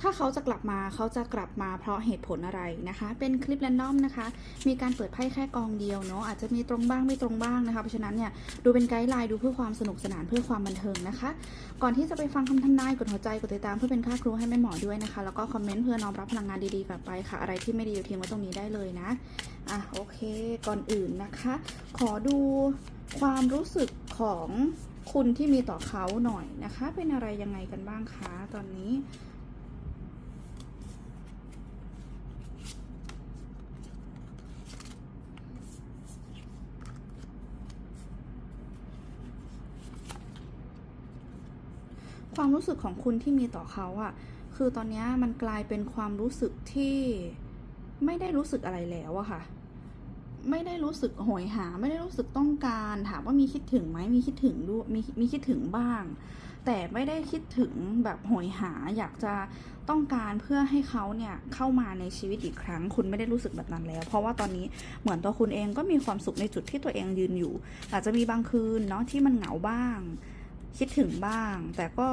ถ้าเขาจะกลับมาเขาจะกลับมาเพราะเหตุผลอะไรนะคะ เป็นคลิปแรนดอมนะคะ มีการเปิดไพ่แค่กองเดียวเนาะอาจจะมีตรงบ้างไม่ตรงบ้างนะคะ เพราะฉะนั้นเนี่ยดูเป็นไกด์ไลน์ดูเพื่อความสนุกสนานเพื่อความบันเทิงนะคะ ก่อนที่จะไปฟังคำทำนายกดหัวใจกดติดตามเพื่อเป็นค่าครูให้แม่หมอด้วยนะคะ แล้วก็คอมเมนต์เพื่อน้อมรับพลังงานดีๆกลับไปค่ะ อะไรที่ไม่ดีอยู่ทิ้งไว้ตรงนี้ได้เลยนะอะโอเค ก่อนอื่นนะคะ ขอดูความรู้สึกของคุณที่มีต่อเขาหน่อยนะคะ เป็นอะไรยังไงกันบ้างคะตอนนี้ ความรู้สึกของคุณที่มีต่อเขาอะคือตอนนี้มันกลายเป็นความรู้สึกที่ไม่ได้รู้สึกอะไรแล้วอะค่ะ ไม่ได้รู้สึกโหยหา ไม่ได้รู้สึกต้องการ ถามว่ามีคิดถึงไหมมีคิดถึงด้วยมีมีคิดถึงบ้าง แต่ไม่ได้คิดถึงแบบโหยหา อยากจะต้องการเพื่อให้เขาเนี่ยเข้ามาในชีวิตอีกครั้ง คุณไม่ได้รู้สึกแบบนั้นแล้ว เพราะว่าตอนนี้เหมือนตัวคุณเองก็มีความสุขในจุดที่ตัวเองยืนอยู่ อาจจะมีบางคืนเนาะที่มันเหงาบ้าง คิดถึงบ้าง แต่ก็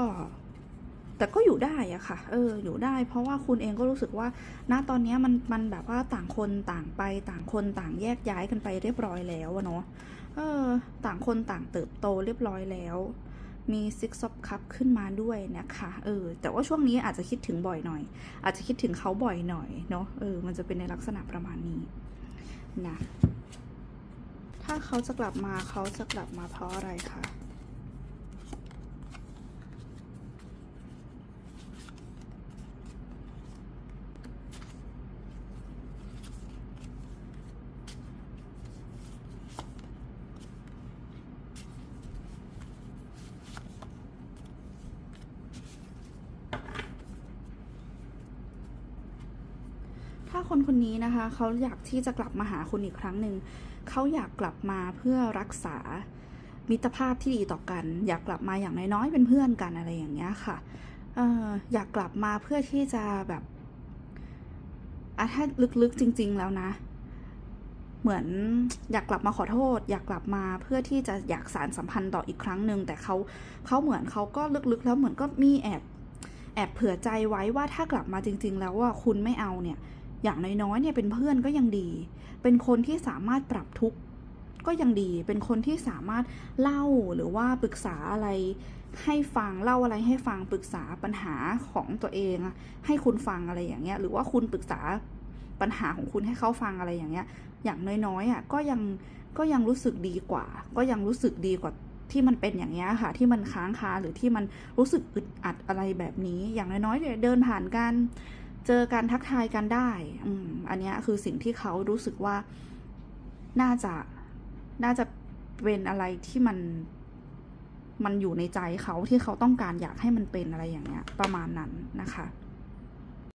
แต่ก็อยู่ได้อะค่ะ เออ อยู่ได้ เพราะว่าคุณเองก็รู้สึกว่า ณ ตอนนี้มัน มันแบบว่าต่างคนต่างไป ต่างคนต่างแยกย้ายกันไปเรียบร้อยแล้วอะเนาะ เออ ต่างคนต่างเติบโตเรียบร้อยแล้วมี Six of Cup ขึ้นมาด้วยนะคะ เออ แต่ว่าช่วงนี้อาจจะคิดถึงบ่อยหน่อย อาจจะคิดถึงเขาบ่อยหน่อยเนาะ เออ มันจะเป็นในลักษณะประมาณนี้นะ ถ้าเขาจะกลับมาเขาจะกลับมาเพราะอะไรคะ คนคนนี้นะคะเขาอยากที่จะกลับมาหาคุณอีกครั้งหนึ่งเขาอยากกลับมาเพื่อรักษามิตรภาพที่ดีต่อกัน อยากกลับมาอย่างน้อยๆเป็นเพื่อนกันอะไรอย่างเงี้ยค่ะเอออยากกลับมาเพื่อที่จะแบบอะถ้าลึกๆจริง ๆแล้วนะ เหมือนอยากกลับมาขอโทษ อยากกลับมาเพื่อที่จะอยากสารสัมพันธ์ต่ออีกครั้งหนึ่งแต่เขาเขาเหมือนเขาก็ลึกๆ แล้วเหมือนก็มีแอบแอบเผื่อใจไว้ว่าถ้ากลับมาจริง ๆ แล้วว่าคุณไม่เอาเนี่ย อย่างน้อยๆเนี่ยเป็นเพื่อนก็ยังดี เป็นคนที่สามารถปรับทุกข์ก็ยังดี เป็นคนที่สามารถเล่าหรือว่าปรึกษาอะไรให้ฟังเล่าอะไรให้ฟังปรึกษาปัญหาของตัวเอง ให้คุณฟังอะไรอย่างเงี้ย หรือว่าคุณปรึกษาปัญหาของคุณให้เขาฟังอะไรอย่างเงี้ย อย่างน้อยๆอะก็ยังก็ยังรู้สึกดีกว่า ก็ยังรู้สึกดีกว่าที่มันเป็นอย่างเงี้ยค่ะ ที่มันค้างคาหรือที่มันรู้สึกอึดอัดอะไรแบบนี้ อย่างน้อยๆเดินผ่านกัน เจอการทักทายกันได้อืมอันนี้คือสิ่งที่เขารู้สึกว่าน่าจะน่าจะเป็นอะไรที่มันมันอยู่ในใจเขาที่เขาต้องการอยากให้มันเป็นอะไรอย่างเงี้ย ประมาณนั้นนะคะ